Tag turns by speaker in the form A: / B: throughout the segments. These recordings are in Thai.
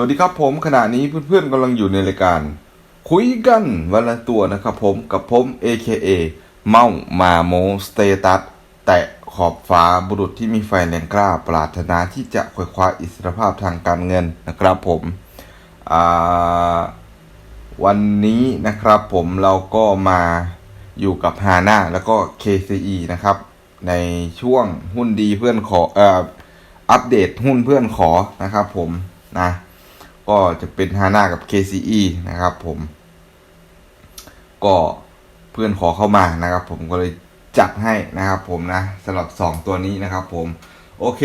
A: วัสดีครับผมขณะนี้เพื่อนๆกำลังอยู่ในรายการ คุยกันวันละตัวนะครับผมกับผม AKA เมามาโมสเตตัสแตะขอบฟ้าบุรุษที่มีไฟแรงกล้า ปรารถนาที่จะควยคว้าอิสรภาพทางการเงินนะครับผมวันนี้นะครับผมเราก็มาอยู่กับฮาน่าแล้วก็ KCE นะครับ ในช่วงหุ้นดีเพื่อนขอเอ่ออัปเดตหุ้นเพื่อนขอนะครับผมนะ ก็จะเป็นฮาน่ากับ KCE นะครับผม ก็เพื่อนขอเข้ามานะครับ ผมก็เลยจัดให้นะครับ ผมนะสำหรับ 2 ตัวนี้นะครับ ผมโอเค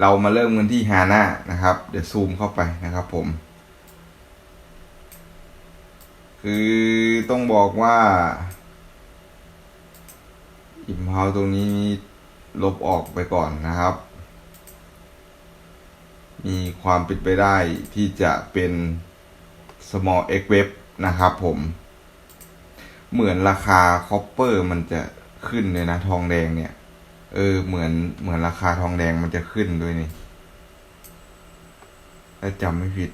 A: เรามาเริ่มกันที่ฮาน่านะครับ เดี๋ยวซูมเข้าไปนะครับผม คือต้องบอกว่าอิมพาวตรงนี้ลบออกไปก่อนนะครับ มีความเป็นไปได้ที่จะเป็น small x web นะครับผม เหมือนราคาคอปเปอร์มันจะขึ้นเลยนะ ทองแดงเนี่ย เออ เหมือนเหมือนราคาทองแดงมันจะขึ้นด้วยนี่ถ้าจำไม่ผิด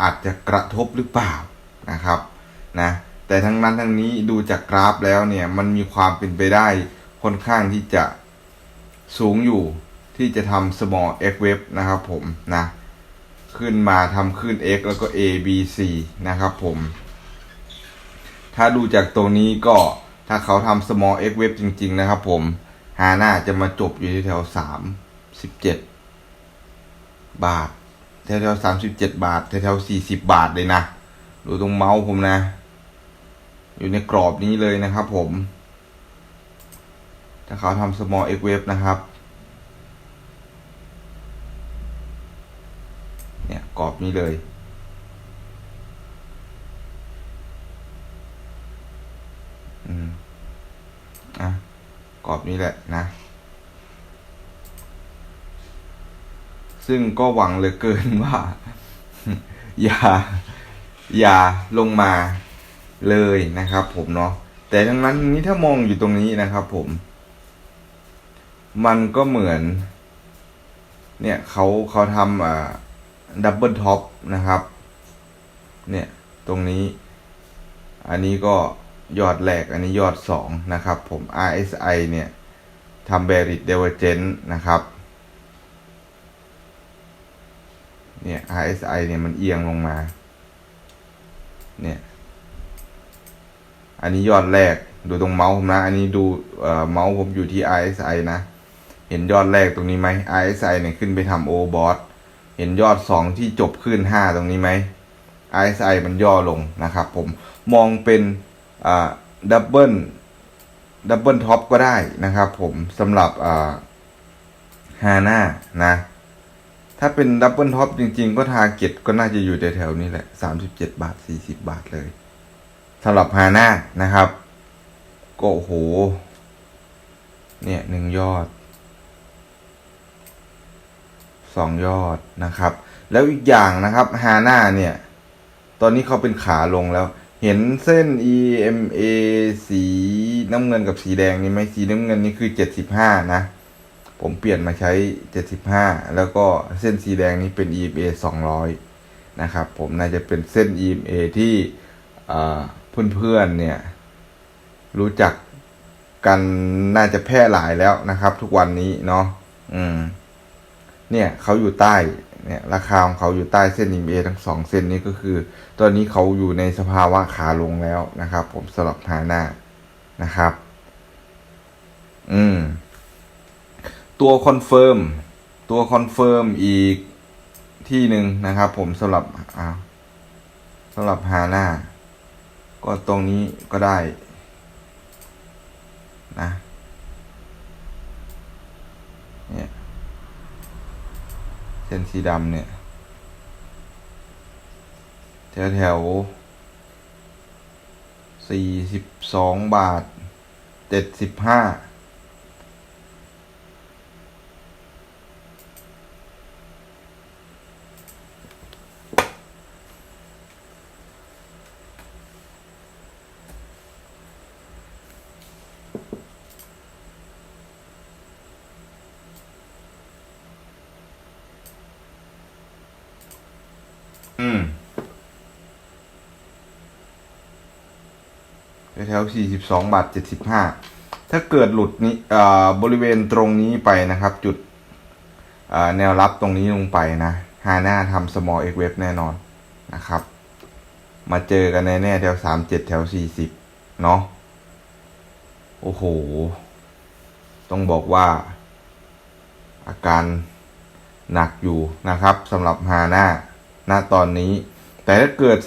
A: อาจจะกระทบหรือเปล่านะครับ นะ แต่ทั้งนั้นทั้งนี้ดูจากกราฟแล้วเนี่ย มันมีความเป็นไปได้ค่อนข้างที่จะสูงอยู่ ที่จะทำ small x wave นะครับผมนะขึ้นมาทำขึ้น x แล้วก็ a b c นะครับผม ถ้าดูจากตรงนี้ก็ถ้าเขาทำ small x wave จริง ๆ นะครับผมหาน้าจะมาจบอยู่ที่แถวสามสิบเจ็ดบาท แถวแถวสามสิบเจ็ดบาท แถวแถวสี่สิบบาทเลยนะ ดูตรงเมาส์ผมนะ อยู่ในกรอบนี้เลยนะครับผม ถ้าเขาทำ small x wave นะครับ เนี่ย กรอบนี้เลย อืม อะ กรอบนี้แหละนะ ซึ่งก็หวังเหลือเกินว่า อย่า อย่าลงมาเลยนะครับผมเนาะ แต่ทั้งนั้นนี้ถ้ามองอยู่ตรงนี้นะครับผม มันก็เหมือน เนี่ยเขาเขาทำอ่า ดับเบิลท็อปนะครับ เนี่ยตรงนี้ อันนี้ก็ยอดแรก อันนี้ยอดสองนะครับ ผม RSI เนี่ยทำ bearish divergence นะครับ เนี่ย RSI เนี่ยมันเอียงลงมา เนี่ย อันนี้ยอดแรก ดูตรงเมาส์ผมนะ อันนี้ดูเอ่อเมาส์ผมอยู่ที่ RSI นะ เห็นยอดแรกตรงนี้ไหม RSI เนี่ยขึ้นไปทำ overbought เห็นยอดสองที่จบขึ้นห้าตรงนี้ไหม RSI มันย่อลงนะครับผมมองเป็นดับเบิลดับเบิลท็อปก็ได้นะครับผมสำหรับฮาน่านะ ถ้าเป็นดับเบิลท็อปจริงๆ ก็ทาร์เก็ตก็น่าจะอยู่แถวๆนี้แหละสามสิบเจ็ดบาทสี่สิบบาทเลยสำหรับฮาน่านะครับ ก็โห เนี่ยหนึ่งยอด สองยอดนะครับ แล้วอีกอย่างนะครับฮาน่าเนี่ย ตอนนี้เขาเป็นขาลงแล้ว เห็นเส้น EMA สีน้ำเงินกับสีแดงนี่ไหมสีน้ำเงินนี่คือเจ็ดสิบห้านะ ผมเปลี่ยนมาใช้เจ็ดสิบห้าแล้วก็เส้นสีแดงนี่เป็น EMA สองร้อยนะครับผมน่าจะเป็นเส้น EMA ที่เพื่อนๆเนี่ย รู้จักกันน่าจะแพร่หลายแล้วนะครับ ทุกวันนี้เนาะอืม เนี่ยเขาอยู่ใต้เนี่ยราคาของเขาอยู่ใต้เส้น EMA ทั้งสองเส้นนี้ก็คือ ตอนนี้เขาอยู่ในสภาวะขาลงแล้วนะครับ ผมสลับหาหน้านะครับ อืม ตัวคอนเฟิร์มตัวคอนเฟิร์มอีกที่หนึ่งนะครับ ผมสำหรับอ่าสำหรับหาน้าก็ตรงนี้ก็ได้ นะเนี่ย เส้นสีดำเนี่ย แถวแถวสี่สิบสองบาทเจ็ดสิบห้า แถวสี่สิบสองบาทเจ็ดสิบห้าถ้าเกิดหลุดนี้บริเวณตรงนี้ไปนะครับ จุดแนวรับตรงนี้ลงไปนะฮาน่าทำ small x wave แน่นอนนะครับ มาเจอกันแน่ๆแถวสามเจ็ดแถวสี่สิบเนาะโอ้โห ต้องบอกว่า อาการหนักอยู่นะครับสำหรับฮาน่าณตอนนี้ แต่ถ้าเกิด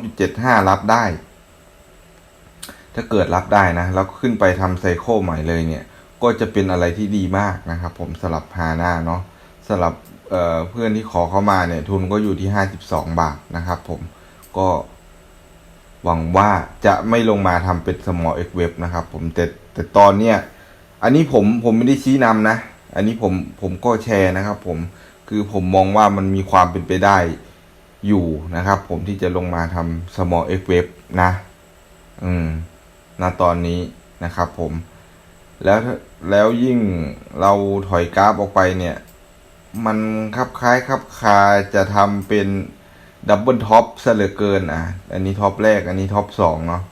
A: 42.75 รับได้ ถ้าเกิดรับได้นะแล้วขึ้นไปทำไซโคใหม่เลยเนี่ย ก็จะเป็นอะไรที่ดีมากนะครับ ผมสำหรับฮาน่าเนาะสำหรับเเพื่อนที่ขอเข้ามาเนี่ย ทุนก็อยู่ที่ 52 บาทนะครับผมก็หวังว่าจะไม่ลงมาทำเป็น small x web นะครับ ผมแต่แต่ตอนเนี้ยอันนี้ผมผมไม่ได้ชี้นำนะ อันนี้ผมผมก็แชร์นะครับ ผมคือผมมองว่ามันมีความเป็นไปได้อยู่นะครับ ผมที่จะลงมาทำ small x web นะ อืม ณตอนนี้นะครับผม แล้วแล้วยิ่งเราถอยกราฟออกไปเนี่ย มันคลับคล้ายคลับคาจะทำเป็นดับเบิลท็อปเหลือเกินอะ อันนี้ท็อปแรก อันนี้ท็อปสองเนาะ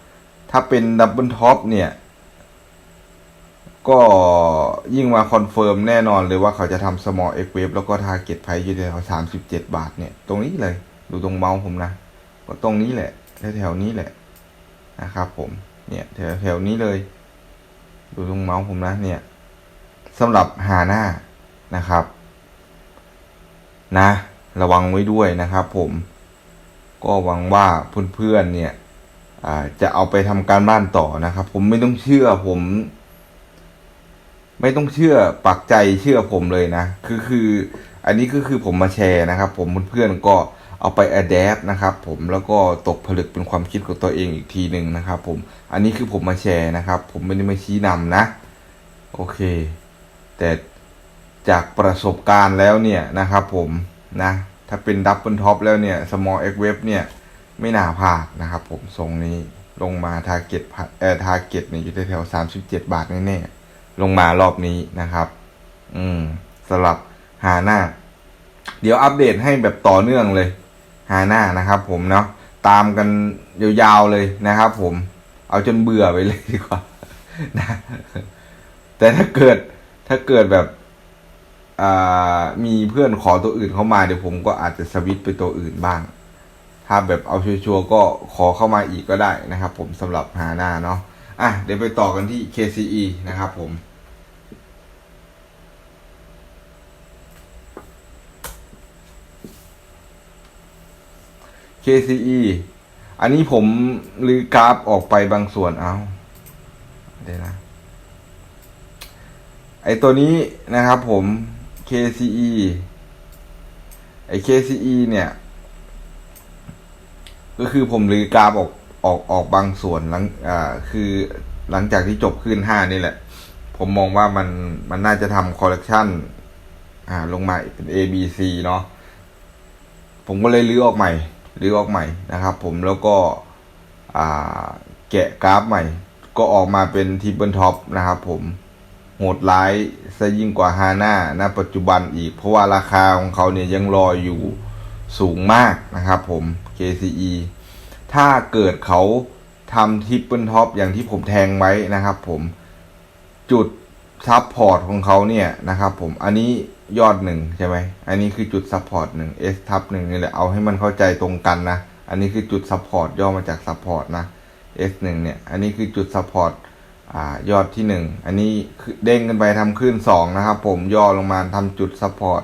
A: ถ้าเป็นดับเบิลท็อปเนี่ย ก็ยิ่งมาคอนเฟิร์มแน่นอนเลยว่าเขาจะทำ small x wave แล้วก็ target price อยู่แถวสามสิบเจ็ดบาทเนี่ย ตรงนี้เลย ดูตรงเมาส์ผมนะ ก็ตรงนี้แหละ แถวๆนี้แหละนะครับผม เนี่ยแถวแถวนี้เลย ดูตรงเมาส์ผมนะเนี่ยสำหรับหาหน้านะครับ นะ ระวังไว้ด้วยนะครับ ผม ก็หวังว่าเพื่อนๆเนี่ยจะเอาไปทำการบ้านต่อนะครับ ผมไม่ต้องเชื่อผม ไม่ต้องเชื่อปักใจเชื่อผมเลยนะ คือคือ อันนี้ก็คือผมมาแชร์นะครับ ผมเพื่อนๆก็ เอาไปอัดแอนะครับผมแล้วก็ตกผลึกเป็นความคิดของตัวเองอีกทีหนึ่งนะครับผมอันนี้คือผมมาแชร์นะครับ ผมไม่ได้มาชี้นำนะ โอเค แต่จากประสบการณ์แล้วเนี่ยนะครับผมนะถ้าเป็นดับเบิลท็อปแล้วเนี่ย small x web เนี่ย ไม่น่าพลาดนะครับผมทรงนี้ลงมาทาร์เก็ตเอ่อทาร์เก็ตเนี่ยอยู่แถวสามสิบเจ็ดบาทแน่ๆลงมารอบนี้นะครับ อืมสำหรับหาหน้า เดี๋ยวอัปเดตให้แบบต่อเนื่องเลย หาหน้านะครับ ผมเนาะตามกันยาวๆเลยนะครับ ผม เอาจนเบื่อไปเลยดีกว่านะแต่ถ้าเกิดถ้าเกิดแบบมีเพื่อนขอตัวอื่นเข้ามาเดี๋ยวผมก็อาจจะสวิตไปตัวอื่นบ้าง ถ้าแบบเอาชัวร์ก็ขอเข้ามาอีกก็ได้นะครับ ผมสำหรับหาหน้าเนาะอะเดี๋ยวไปต่อกันที่ KCE นะครับผม KCE อันนี้ผมลือกราฟออกไปบางส่วนเอาเดี๋ยวนะ ไอตัวนี้นะครับผม KCE ไอ KCE เนี่ย ก็คือผมลือกราฟออกออกออกบางส่วนหลังอ่าคือหลังจากที่จบขึ้นห้านี่แหละ ผมมองว่ามันมันน่าจะทำคอลเลกชันอ่าลงมาเป็น A B C เนาะผมก็เลยลื้อออกใหม่ ลื้อออกใหม่นะครับ ผมแล้วก็แกะกราฟใหม่ ก็ออกมาเป็นทิปเปิลท็อปนะครับ ผมโหดร้ายซะยิ่งกว่าฮาน่าณปัจจุบันอีก เพราะว่าราคาของเขาเนี่ยยังรอยอยู่สูงมากนะครับผม KCE ถ้าเกิดเขาทำทิปเปิลท็อปอย่างที่ผมแทงไว้นะครับผมจุด ซับพอร์ตของเขาเนี่ยนะครับผมอันนี้ยอดหนึ่งใช่ไหมอันนี้คือจุดซับพอร์ตหนึ่ง S ทับหนึ่งนี่แหละเอาให้มันเข้าใจตรงกันนะ อันนี้คือจุดซับพอร์ตย่อมาจากซับพอร์ตนะ S หนึ่งเนี่ย อันนี้คือจุดซับพอร์ตอ่ายอดที่หนึ่งอันนี้เด้งขึ้นไปทำขึ้นสองนะครับผมย่อลงมาทำจุดซับพอร์ต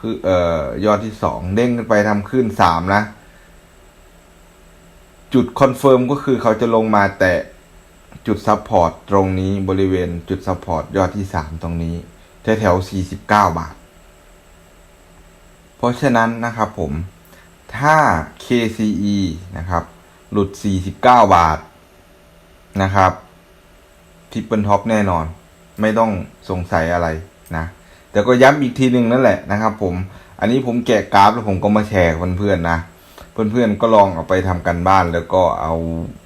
A: คือเอ่อยอดที่สองเด้งขึ้นไปทำขึ้นสามนะ จุดคอนเฟิร์มก็คือเขาจะลงมาแตะ จุดซับพอร์ตตรงนี้บริเวณจุดซับพอร์ตยอดที่สามตรงนี้แถวแถวสี่สิบเก้าบาท เพราะฉะนั้นนะครับผมถ้า KCE นะครับ หลุด 49 บาทนะครับทิปเปิลท็อปแน่นอน ไม่ต้องสงสัยอะไรนะ แต่ก็ย้ำอีกทีหนึ่งนั่นแหละนะครับผม อันนี้ผมแกะกราฟแล้วผมก็มาแชร์เพื่อนๆนะ เพื่อนๆก็ลองเอาไปทำกันบ้านแล้วก็เอา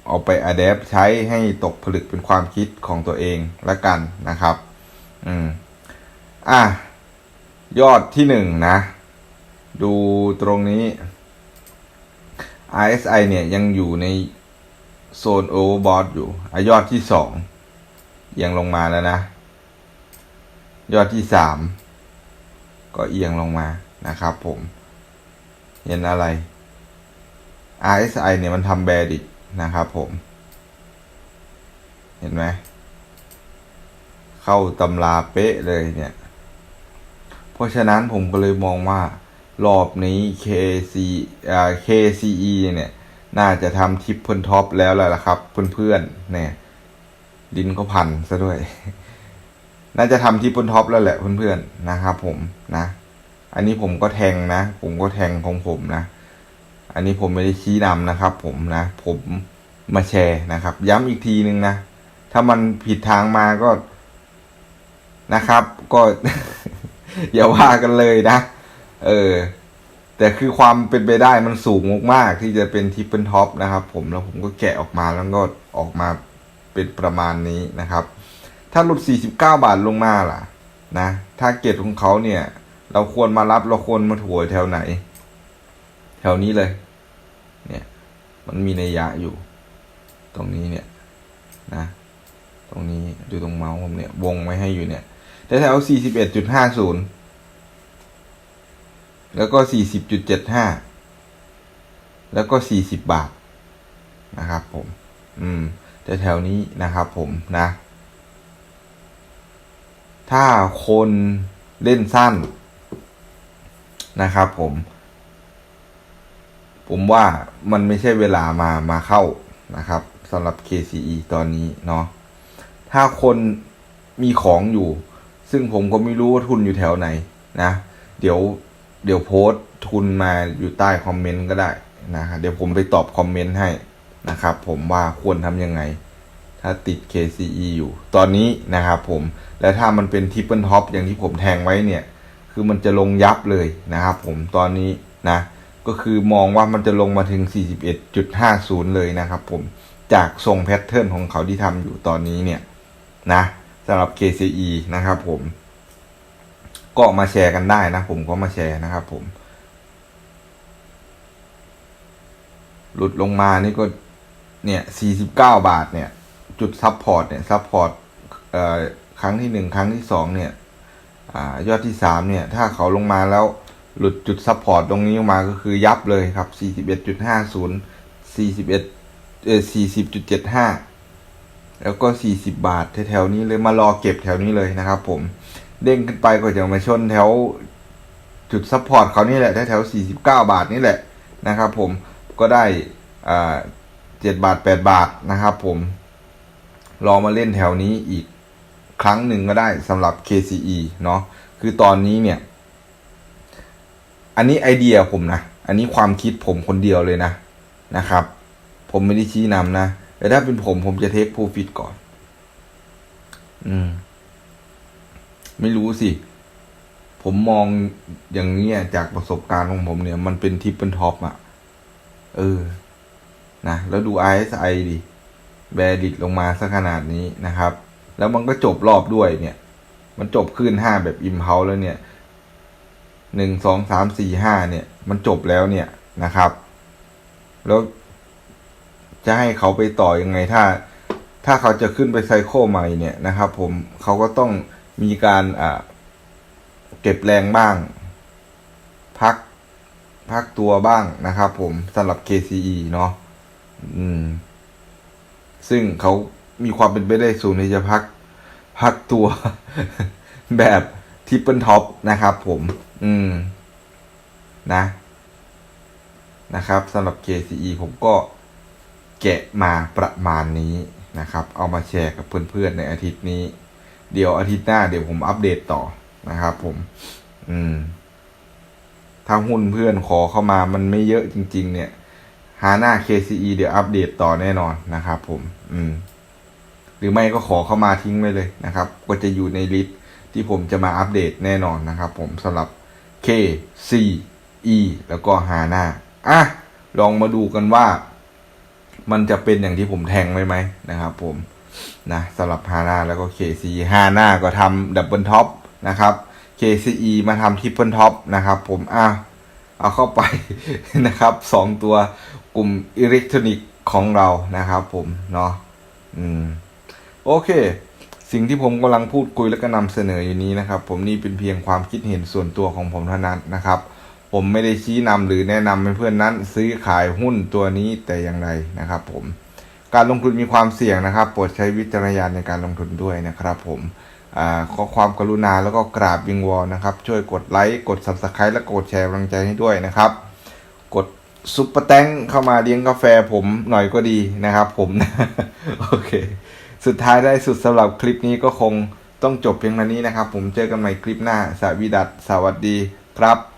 A: เอาไปอัดแอปใช้ให้ตกผลึกเป็นความคิดของตัวเองละกันนะครับ อืม อะ ยอดที่หนึ่งนะ ดูตรงนี้ RSI เนี่ยยังอยู่ในโซนโอเวอร์บอทอยู่อายอดที่สองเอียงลงมาแล้วนะ ยอดที่สามก็เอียงลงมานะครับผม เห็นอะไร RSI เนี่ยมันทำแบดิกนะครับผม เห็นไหม เข้าตำราเป๊ะเลยเนี่ย เพราะฉะนั้นผมก็เลยมองว่า รอบนี้ KC อ่า KCE เนี่ย น่าจะทำทิปเพิลท็อปแล้วแหละครับ เพื่อนๆเนี่ย ดินก็พันซะด้วย น่าจะทำทิปเปิลท็อปแล้วแหละเพื่อนๆนะครับผมนะ อันนี้ผมก็แทงนะ ผมก็แทงของผมนะ อันนี้ผมไม่ได้ชี้นำนะครับ ผมนะ ผมมาแชร์นะครับ ย้ำอีกทีนึงนะ ถ้ามันผิดทางมาก็นะครับ ก็อย่าว่ากันเลยนะ เออ แต่คือความเป็นไปได้มันสูงมากๆที่จะเป็นทิปเปิลท็อปนะครับ ผมแล้วผมก็แกะออกมาแล้วก็ออกมาเป็นประมาณนี้นะครับ ถ้าหลุด 49 บาทลงมาล่ะ นะ ถ้าเกตของเขาเนี่ย เราควรมารับเราควรมาถัวแถวไหน แถวนี้เลยเนี่ย มันมีนัยะอยู่ ตรงนี้เนี่ยนะ ตรงนี้ดูตรงเมาส์ผมเนี่ยวงไว้ให้อยู่เนี่ยแถวๆ41.50แล้วก็40.75แล้วก็40บาทนะครับผม อืมแต่แถวนี้นะครับผมนะ ถ้าคนเล่นสั้นนะครับผม ผมว่ามันไม่ใช่เวลามามาเข้านะครับสำหรับ KCE ตอนนี้เนาะถ้าคนมีของอยู่ ซึ่งผมก็ไม่รู้ว่าทุนอยู่แถวไหนนะ เดี๋ยวเดี๋ยวโพสต์ทุนมาอยู่ใต้คอมเมนต์ก็ได้นะครับเดี๋ยวผมไปตอบคอมเมนต์ให้นะครับ ผมว่าควรทำยังไง ถ้าติด KCE อยู่ ตอนนี้นะครับผมและถ้ามันเป็นทิปเปิลท็อปอย่างที่ผมแทงไว้เนี่ย คือมันจะลงยับเลยนะครับผมตอนนี้นะ ก็คือมองว่ามันจะลงมาถึง 41.50 เลยนะครับผมจากทรงแพทเทิร์นของเขาที่ทำอยู่ตอนนี้เนี่ยนะสำหรับ KCE นะครับผม ก็มาแชร์กันได้นะ ผมก็มาแชร์นะครับผม หลุดลงมานี่ก็เนี่ย 49 บาทเนี่ย จุดซับพอร์ตเนี่ยซับพอร์ตเอ่อครั้งที่หนึ่งครั้งที่สองเนี่ยอยอดที่สามเนี่ย ถ้าเขาลงมาแล้ว หลุดจุดซับพอร์ตตรงนี้ออกมาก็คือยับเลยครับ 41.50 41เออ40.75 แล้วก็ 40 บาทแถวๆนี้เลยมารอเก็บแถวนี้เลยนะครับผม เด้งขึ้นไปก็จะมาชนแถวจุดซับพอร์ตเขานี่แหละแถวๆ49 บาทนี่แหละนะครับผม ก็ได้อ่า7บาท 8 บาทนะครับผมลอมาเล่นแถวนี้อีกครั้งหนึ่งก็ได้สำหรับ KCE เนาะ คือตอนนี้เนี่ย อันนี้ไอเดียผมนะ อันนี้ความคิดผมคนเดียวเลยนะนะครับ ผมไม่ได้ชี้นำนะ แต่ถ้าเป็นผมผมจะเทค p ูฟิตก่อน อืม ไม่รู้สิ ผมมองอย่างนี้จากประสบการณ์ของผมเนี่ย มันเป็นทิปเปิลท็อปอะเออ นะ แล้วดู RSI ดิ แบดิดลงมาสักขนาดนี้นะครับ แล้วมันก็จบรอบด้วยเนี่ย มันจบขึ้นห้าแบบอิมเพลแล้วเนี่ย หนึ่งสองสามสี่ห้าเนี่ย มันจบแล้วเนี่ยนะครับ แล้วจะให้เขาไปต่อยังไงถ้า ถ้าเขาจะขึ้นไปไซโคใหม่เนี่ยนะครับ ผมเขาก็ต้องมีการอ่าเก็บแรงบ้าง พักพักตัวบ้างนะครับ ผมสำหรับ KCE เนาะอืม ซึ่งเขามีความเป็นไปได้สูงที่จะพัก พักตัวแบบ ทิปเปิลท็อปนะครับผม อืม นะ นะครับสำหรับ KCE ผมก็แกะมาประมาณนี้นะครับ เอามาแชร์กับเพื่อนๆในอาทิตย์นี้ เดี๋ยวอาทิตย์หน้าเดี๋ยวผมอัปเดตต่อนะครับผม อืม ถ้าหุ้นเพื่อนขอเข้ามามันไม่เยอะจริง ๆ เนี่ยหาหน้า KCE เดี๋ยวอัปเดตต่อแน่นอนนะครับผม อืม หรือไม่ก็ขอเข้ามาทิ้งไว้เลยนะครับ ก็จะอยู่ในลิสต์ ที่ผมจะมาอัปเดตแน่นอนนะครับผมสำหรับ K C E แล้วก็หาน้าอะ ลองมาดูกันว่า มันจะเป็นอย่างที่ผมแทงไว้ไหมนะครับผมนะสำหรับฮาน่าแล้วก็ KC ฮาน่าก็ทำดับเบิลท็อปนะครับ KCE มาทำทริปเปิลท็อปนะครับผมอะเอาเข้าไปนะครับสองตัวกลุ่มอิเล็กทรอนิกส์ของเรานะครับผมเนาะอืมโอเค สิ่งที่ผมกำลังพูดคุยและก็นำเสนออยู่นี้นะครับ ผมนี่เป็นเพียงความคิดเห็นส่วนตัวของผมเท่านั้นนะครับ ผมไม่ได้ชี้นำหรือแนะนำให้เพื่อนนั้น ซื้อขายหุ้นตัวนี้แต่อย่างไรนะครับ ผม การลงทุนมีความเสี่ยงนะครับ โปรดใช้วิจารณญาณในการลงทุนด้วยนะครับ ผมอขอความกรุณาแล้วก็กราบวิงวอนนะครับ ช่วยกดไลค์กด subscribe และกดแชร์กำลังใจให้ด้วยนะครับ กดซุปเปอร์แตงเข้ามาเลี้ยงกาแฟผมหน่อยก็ดีนะครับ ผมโอเค สุดท้ายได้สุดสำหรับคลิปนี้ก็คงต้องจบเพียงเท่านี้นะครับ ผมเจอกันใหม่คลิปหน้าสวีดัสสวัสดีครับ